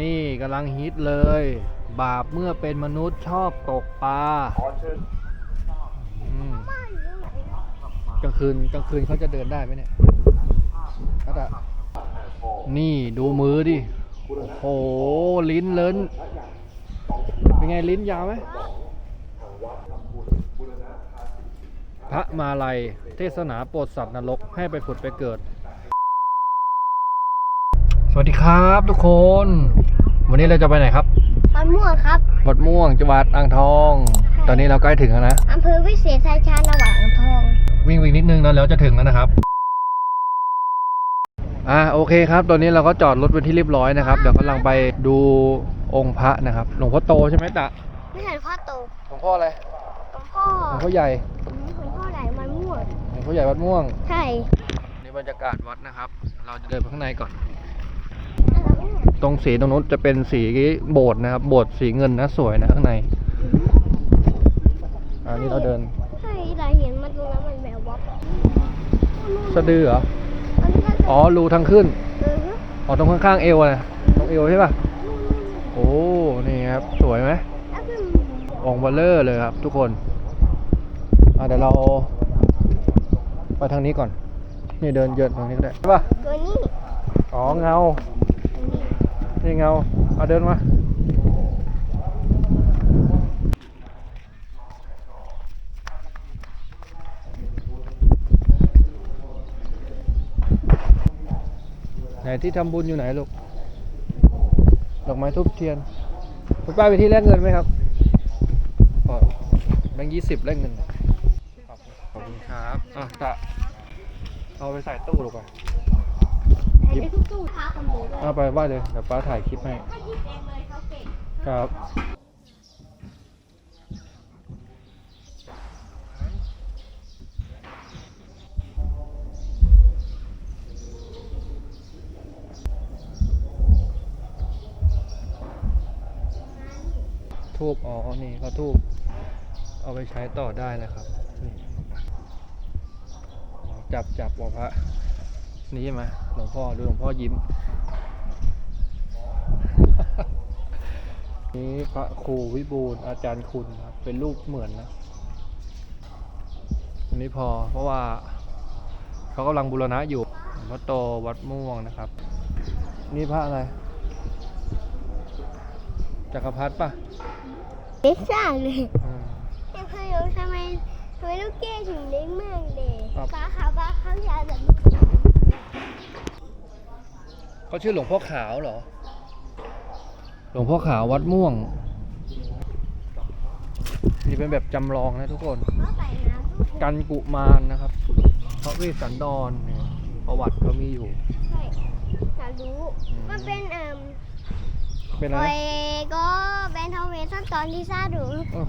นี่กำลังฮิตเลย บาปเมื่อเป็นมนุษย์ชอบตกปลาอืมกลางคืนกลางคืนเขาจะเดินได้ไหมเนี่ยก็จะนี่ดูมือดิ โอ้โห ลิ้นเลิ้น เป็นไงลิ้นยาวไหมพระมาลัย เทศนาโปรดสัตว์นรกให้ไปผุดไปเกิด สวัสดีครับทุกคน วันนี้เราจะไปไหนครับมันม่วงครับวัดม่วงจังหวัดอ่างทอง ตอนนี้เราใกล้ถึงแล้วนะอำเภอวิเศษชัยชาญจังหวัดอ่างทอง วิ่งวิ่งนิดนึงแล้วแล้วจะถึงแล้วนะครับอ่าโอเคครับ ตอนนี้เราก็จอดรถเป็นที่เรียบร้อยนะครับเดี๋ยวกำลังไปดูองค์พระนะครับ หลวงพ่อโตใช่ไหมตะไม่เห็นพ่อโตหลวงพ่ออะไรหลวงพ่อหลวงพ่อใหญ่หลวงพ่อไหนมันม่วงหลวงพ่อใหญ่วัดม่วง ใช่นี่บรรยากาศวัดนะครับ เราจะเดินไปข้างในก่อนอะไรเนี่ย ตรงสีตรงนู้นจะเป็นสีโบสถ์นะครับ โบสถ์สีเงินนะสวยนะข้างใน อันนี้เราเดินใช่เราเห็นมันตรงนั้นมันแบบวับสะดือเหรออันนี้ก็อ๋อ รูทางขึ้นเอออ๋อ ตรงข้างๆเอวนะตรงเอวใช่ป่ะ โอ้ นี่ครับ สวยไหมแล้วคือองค์เบลเลอร์เลยครับ ทุกคนอะเดี๋ยวเราไปทางนี้ก่อน นี่เดินเยินทางนี้ก็ได้ใช่ป่ะตัวนี้อ๋อเงา นี่เงา เอาเดินมาไหนที่ทำบุญอยู่ไหนลูก ดอกไม้ทูบเทียน คุณป้าไปที่แลกเงินไหมครับอ๋อแบงค์ยี่สิบแลกเงินขอบคุณขอบคุณครับ อะตะเอาไปใส่ตู้ลูกไป ยเลยเอาไปว่าเลยเดี๋ยวป้าถ่ายคลิปให้ถ้าหยิบเองเลยเขาเก่งครับทูบอ๋อ นี่ก็ทูบเอาไปใช้ต่อได้นะครับนี่อ๋อจับจับบอกพระ นี่ใช่ไหม หลวงพ่อดูหลวงพ่อยิ้ม นี่พระครูวิบูลย์อาจารย์คุณครับเป็นรูปเหมือนนะอันนี้พอเพราะว่าเขากำลังบูรณะอยู่หลวงพ่อโตวัดม่วงนะครับ นี่พระอะไรจักรพรรดิป่ะเล็กซ่าเลยอืมแต่พยงทำไมทำไมลูกแก้วถึงเล็กมากเลยครับฟ้าขาวฟ้าขาวยาวแบบนี้ เขาชื่อหลวงพ่อขาวเหรอ หลวงพ่อขาววัดม่วง นี่เป็นแบบจำลองนะทุกคนก็ใส่น้ำทุกกันกุมารนะครับพระเวสสันดรเนี่ยประวัติก็มีอยู่ใช่อยากรู้อืมมันเป็นเอ่อเป็นโออะไรยก็เป็นทอมเวสันตอนที่ซาดูเออ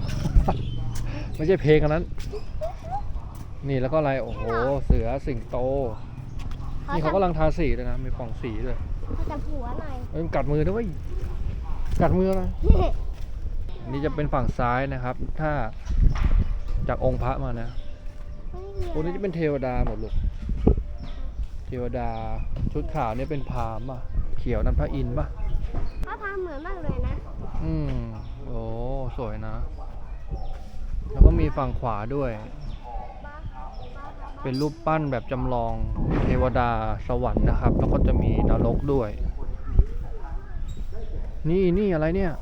ไม่ใช่เพลงอันนั้น นี่แล้วก็อะไร โอ้โห เสือสิงโต นี่เขากำลังทาสีด้วยนะ มีปล่องสีด้วยเขา จะผัวหน่อย เอ้ยมันกัดมือด้วยเวย กัดมือนะอันนี่จะเป็นฝั่งซ้ายนะครับ ถ้าจากองค์พระมานะพวกนี้จะเป็นเทวดาหมดลูก เทวดาชุดขาวเนี่ยเป็นพราหมณ์อะ เขียวนั่นพระอินทร์ป่ะเขาพาเหมือนมากเลยนะ อืม โอ้ สวยนะ แล้วก็มีฝั่งขวาด้วย เป็นรูปปั้นแบบจำลองเทวดาสวรรค์นะครับ แล้วก็จะมีนรกด้วย นี่นี่อะไรเนี่ย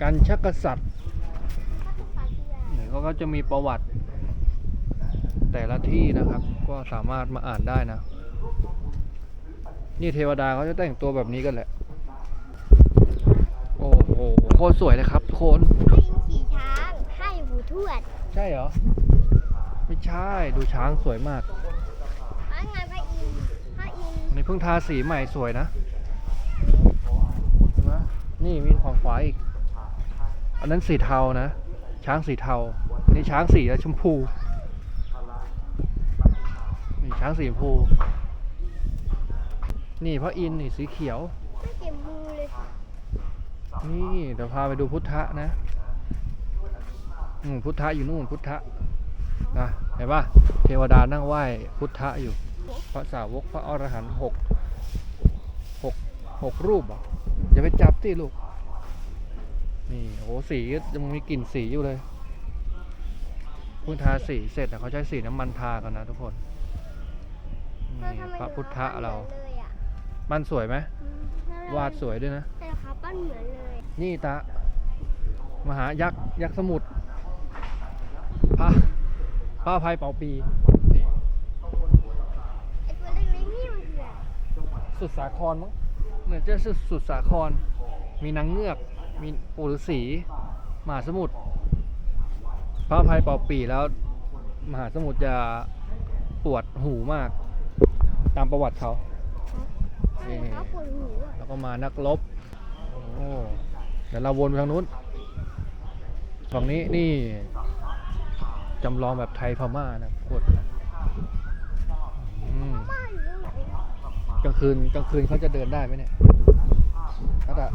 กันชักกษัตริย์นี่เขาก็จะมีประวัติ แต่ละที่นะครับ ก็สามารถมาอ่านได้นะ นี่เทวดาเขาจะแต่งตัวแบบนี้กันแหละ โอ้โหโคตรสวยเลยครับทุกคนให้ลิงขี่ช้างให้หูทวด ใช่เหรอไม่ ใช่ดูช้างสวยมากพระงานพระอินทร์พระอินทร์นี่เพิ่งทาสีใหม่สวยนะเห็นไหมนี่มีของขวาอีก อันนั้นสีเทานะ ช้างสีเทานี่ช้างสีชมพูนี่ช้างสีชมพู นี่พระอินทร์นี่สีเขียว ไม่เก็บมือเลยนี่เดี๋ยวพาไปดูพุทธะนะอืมพุทธะอยู่นู่นพุทธะ นะเห็นป่ะเทวดานั่งไหว้พุทธะอยู่ พระสาวกพระอรหันต์หกหกหกรูปเหรอะอย่าไปจับสิลูก นี่โอ้สียังมีกลิ่นสีอยู่เลยเพิ่งทาสีเสร็จนะเขาใช้สีน้ำมันทากันนะทุกคนเออนี่ทำไมพระพุทธะเราหมือนเลยอะมันสวยไหมอืมวาดสวยด้วยนะแต่ครับปั้นเหมือนเลย นี่ตามหายักษ์ยักษ์สมุทรพระ พระอภัยเป่าปีนี่ไอตัวเล็กๆนี่มันคืออะไรสุดสาครมั้งเหมือนจะสุดสุดสาคร มีนางเงือก มีปู่ฤาษีมหาสมุทรพระอภัยเป่าปีแล้ว มหาสมุทรจะปวดหูมาก ตามประวัติเขาใช่เขาปวดหูอะแล้วก็มานักรบโอ้เดี๋ยวเราวนไปทางนู้นฝั่งนี้นี่ จำลองแบบไทยพม่านะกดอืมบ้านอยู่ตรงไหนอะกลางคืนกลางคืนเขาจะเดินได้ไหมเนี่ยอาตะ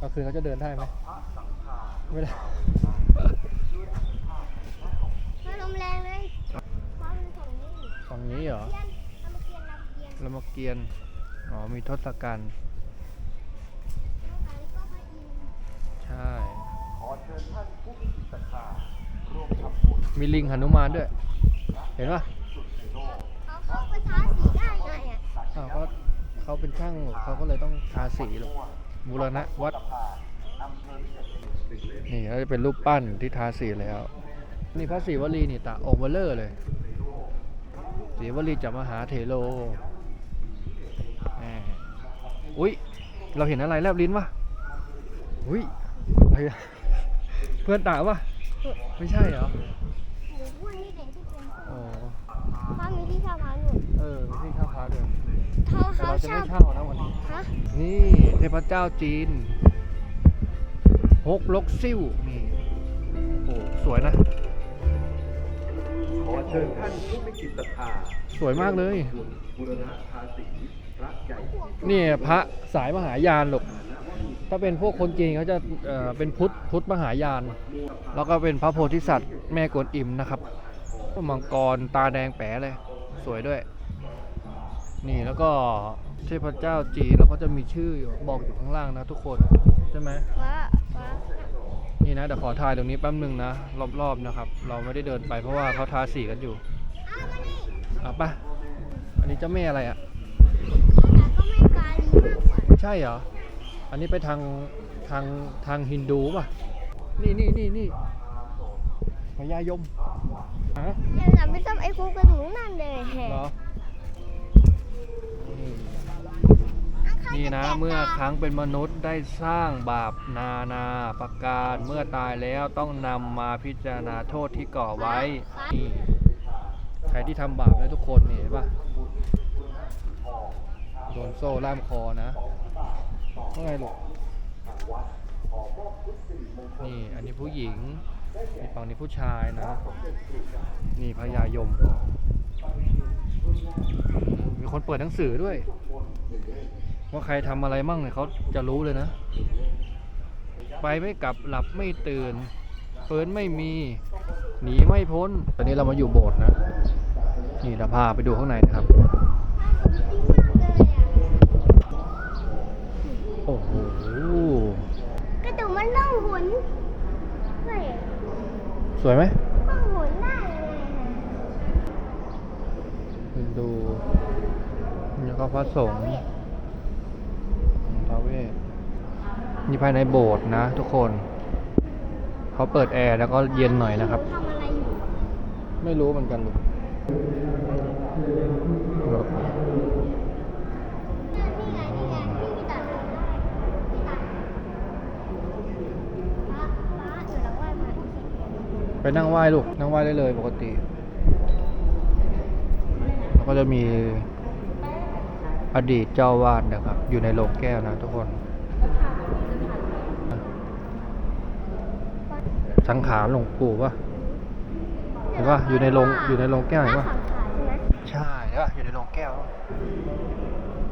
กลางคืนเขาจะเดินได้ไหมไม่ได้ถ้าลมแรงเลยฟ้ามันฝั่งนี้ฝั่งนี้เหรอเทียนทำมาเกียนลำเกียนรามเกียรติ์อ๋อ มีทศกัณฐ์แล้วอันนี้ก็พระอินทร์ใช่ มีลิงหนุมานด้วย เห็นปะเขาเข้าไปท้าสีได้ไงอะอ้าวเขาเขาเป็นช่างเขาก็เลยต้องทาสีหรอกบูรณะวัด นี่ก็จะเป็นรูปปั้นที่ทาสีแล้ว นี่พระศรีวลีนี่ตาองค์เบลเลอร์เลยศรีวลีจะมหาเถโลแหมอุ้ย เราเห็นอะไรแลบลิ้นวะอุ้ยอะไรอะเพื่อนตาปะ ไม่ใช่เหรอหมูอ้วนนี่เด็กที่เป็นอ๋อพ่อมีที่ชาวพาหนุนเออไม่ใช่ข้าวพาด้วยเขาแต่เขาเราจะชอไม่บเช่านะวันนี้ ฮะนี่เทพเจ้าจีนฮกลกซิ่วนี่โอ้สวยนะ ขอเชิญท่านผู้มีจิตศรัทธาสวยมากเลย บุรณะภาษีพระใหญ่นี่พระสายมหายานหรอก ถ้าเป็นพวกคนจีนเขาจะเอ่อเป็นพุทธพุทธมหายาน แล้วก็เป็นพระโพธิสัตว์แม่กวนอิมนะครับมังกรตาแดงแป๋เลย สวยด้วย นี่แล้วก็เทพเจ้าจีนเราก็จะมีชื่ออยู่บอกอยู่ข้างล่างนะทุกคนใช่ไหมฟ้าฟ้านี่นะเดี๋ยวขอถ่ายตรงนี้แป๊บนึงนะ รอบๆนะครับ เราไม่ได้เดินไปเพราะว่าเขาทาสีกันอยู่อ้าวมานี่อะปะอันนี้เจ้าแม่อะไรอะแต่ก็ไม่กาลีมากกว่าใช่เหรอ อันนี้ไปทางทางทางฮินดูป่ะ นี่นี่นี่นี่พญายมฮะอย่างนั้นไม่ต้องไอ้โครงกระดูกนั่นเลยแฮะเหรอ นี่อังคารนี่นะจแตกเมื่อต่างครั้งเป็นมนุษย์ได้สร้างบาปนานาประการเมื่อตายแล้วต้องนำมาพิจารณาโทษที่ก่อไว้นี่ใครที่ทำบาปแล้วทุกคนนี่เห็นป่ะโดนโซ่ล่ามคอนะ ว่าไงลูกนี่อันนี้ผู้หญิงนี่ฝั่งนี้ผู้ชายนะ นี่พญายม มีคนเปิดหนังสือด้วย ว่าใครทำอะไรมั่งเนี่ยเขาจะรู้เลยนะ ไปไม่กลับหลับไม่ตื่นเฟินไม่มี หนีไม่พ้น ตอนนี้เรามาอยู่โบสถ์นะ นี่เราพาไปดูข้างในนะครับ โอ้โหกระดูกมันล่องหนเฮ้ยสวยไหมล่องหนได้เลยฮะดูแล้วก็พระสงฆ์พระเวทนี่ภายในโบสถ์นะ ทุกคน เขาเปิดแอร์แล้วก็เย็นหน่อยนะครับทำอะไรอยู่ไม่รู้เหมือนกันลูก นี่ไงนี่ไงที่มีตัดผมได้ที่ตัดพระพระเดี๋ยวเราไหว้พระอีกที ไปนั่งไหว้ลูก นั่งไหว้ได้เลยปกติ แล้วก็จะมีอดีตเจ้าวาดนะครับ อยู่ในโรงแก้วนะทุกคน สังขารหลวงปู่ปะเห็นปะอยู่ในโรงอยู่ในโรงแก้วเห็นปะใช่ไหมใช่ปะอยู่ในโรงแก้ว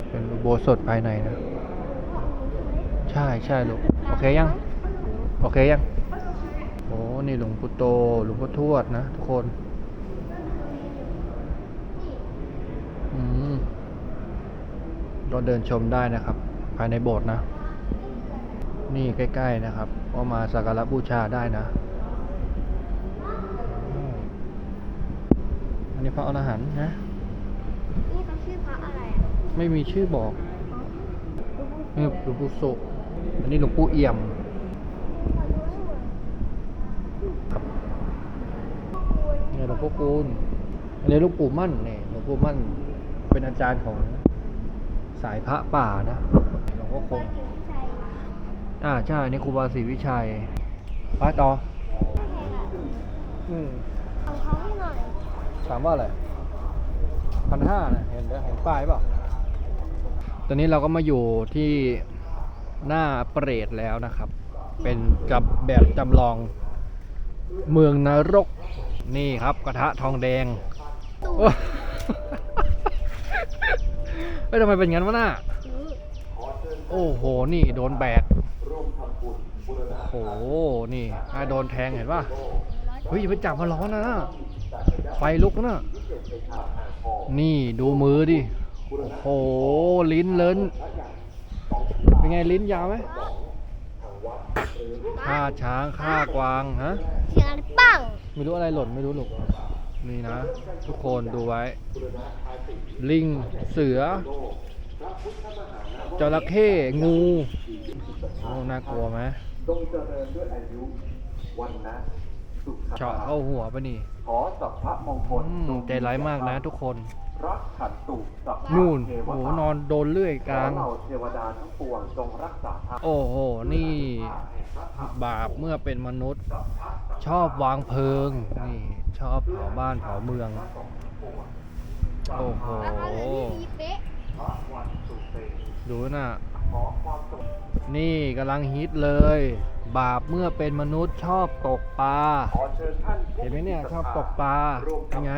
เป็นโบสถภายในนะ ใช่ใช่ลูก โอเคยัง โอเคยัง อ้นี่หลวงปู่โต หลวงพ่อทวดนะทุกคน อืมก็เดินชมได้นะครับ ภายในโบสถ์นะ นี่ใกล้ ๆ นะครับ ก็มาสักการะบูชาได้นะอืมอันนี้พระอรหันต์นะ นี่เขาชื่อพระอะไรอะไม่มีชื่อบอกดูนี่หลวงปู่สุอันนี้หลวงปู่เอี่ยม ขอดูให้หน่อย ครับนี่ หลวงพ่อคูณอันนี้หลวงปู่มั่นเนี่ยหลวงปู่มั่นเป็นอาจารย์ของสายพระป่านะหลวงพ่อคงอ่าใช่อันนี่ครูบาศรีวิชัยไปต่ออืมเอาเขาให้หน่อยถามว่าอะไรพันห้านะเห็นเห็นป้ายเปล่าตอนนี้เราก็มาอยู่ที่หน้าเปรตแล้วนะครับ เป็นกับแบบจำลองเมืองนรก นี่ครับกระทะทองแดงตูโอ้เฮ้ยทำไมเป็นงั้นวะน่านี่โอ้โห นี่โดนแบก โอ้โห นี่ถ้าโดนแทงเห็นป่ะ เฮ้ยอย่าไปจับมันร้อนนะน่ะไฟลุกนะ นี่ดูมือดิ โอ้โห ลิ้นเลินเป็นไงลิ้นยาวไหมฆ่าช้างฆ่ากวางฮะเสียงอะไรปัง ไม่รู้อะไรหล่นไม่รู้หรอกนี่นะ ทุกคนดูไว้ ลิง เสือจระเข้งูโอ้น่ากลัวไหมจงเจริญด้วยอายุวันนะสุขเฉาะเข้าหัวปะนี่ขอสัพพะมงคลอืมใจร้ายมากนะทุกคน รักขันตุสัพพะนู่นเทวโอ้โหตานอนโดนเลื่อยกลาง ขอเหล่าเทวดาทั้งปวงจงรักษาท่านโอ้โห นี่ บาปเมื่อเป็นมนุษย์ ชอบวางเพลิง นี่ ชอบเผาบ้านเผาเมือง โอ้โห แล้วเขาเลยนี่ดีเป๊ะดูน่ะ นี่กำลังฮิตเลย บาปเมื่อเป็นมนุษย์ชอบตกปลา ขอเชิญท่านผู้เห็นไหมเนี่ยชอบตกปลาร่วมเป็นไง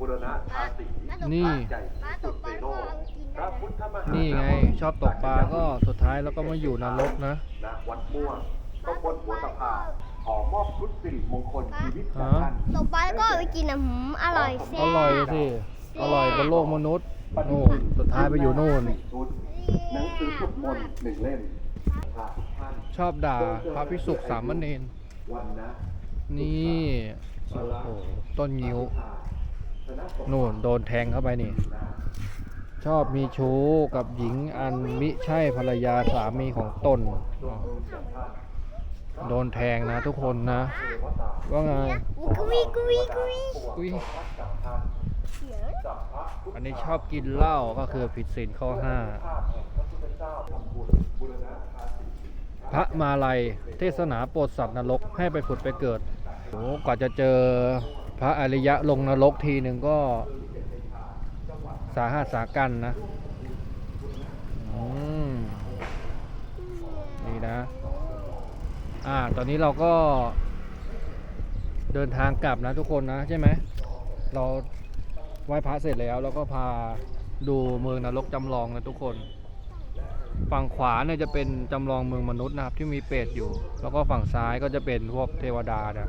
บุรณะทาสี นี่ใหญ่ที่สุดในโลกพระพุทธมหานี่ไงชอบตกปลาก็สุดท้ายแล้วก็มาอยู่นรกนะ ณวัดม่วงตำบลหัวตะพานขอมอบชุดสิริมงคลชีวิตแก่ฮะท่าน ตกปลาแล้วก็เอาไปกินอะหืมอร่อยแซ่อบร่อยสิ อร่อยบนโลกมนุษย์นู่นสุดท้ายไปอยู่นู่น ชุดหนังสือสวดมนต์หนึ่งเล่มพระทุกท่านชอบด่าพระพิสุกสามเณรวันนะนี่โอ้โหต้นงิ้ว นู่นโดนแทงเข้าไปนี่ ชอบมีชู้กับหญิงอันมิใช่ภรรยาสามีของตน โดนแทงนะทุกคนนะ ว่าไงกุยกุยกุยอุ้ยเสียงอันนี้ชอบกินเหล้าก็คือผิดศีลข้อห้าพระมาลัย เทศนาโปรดสัตว์นรกให้ไปผุดไปเกิดโอ้กว่าจะเจอ พระอริยะลงนรกทีหนึ่งก็สาหัสสากันนะอืมนี่นะ อ่า ตอนนี้เราก็เดินทางกลับนะทุกคนนะใช่ไหม เราไหว้พระเสร็จแล้วเราก็พาดูเมืองนรกจำลองนะทุกคน ฝั่งขวาเนี่ยจะเป็นจำลองเมืองมนุษย์นะครับ ที่มีเปรตอยู่ แล้วก็ฝั่งซ้ายก็จะเป็นพวกเทวดานะ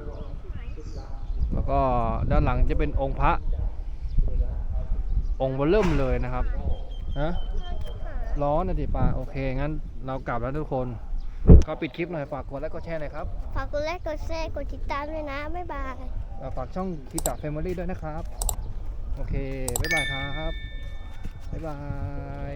แล้วก็ด้านหลังจะเป็นองค์พระ องค์เบอร์เริ่มเลยนะครับฮะร้อนนะดิป่าโอเค งั้นเรากลับแล้วทุกคน ก็ปิดคลิปหน่อยฝากกดไลค์กดแชร์หน่อยครับ ฝากกดไลค์กดแชร์กดติดตามด้วยนะ บ๊ายบายเอ่อฝากช่องคีตาแฟมิลี่ด้วยนะครับ โอเค บ๊ายบายครับ บ๊ายบาย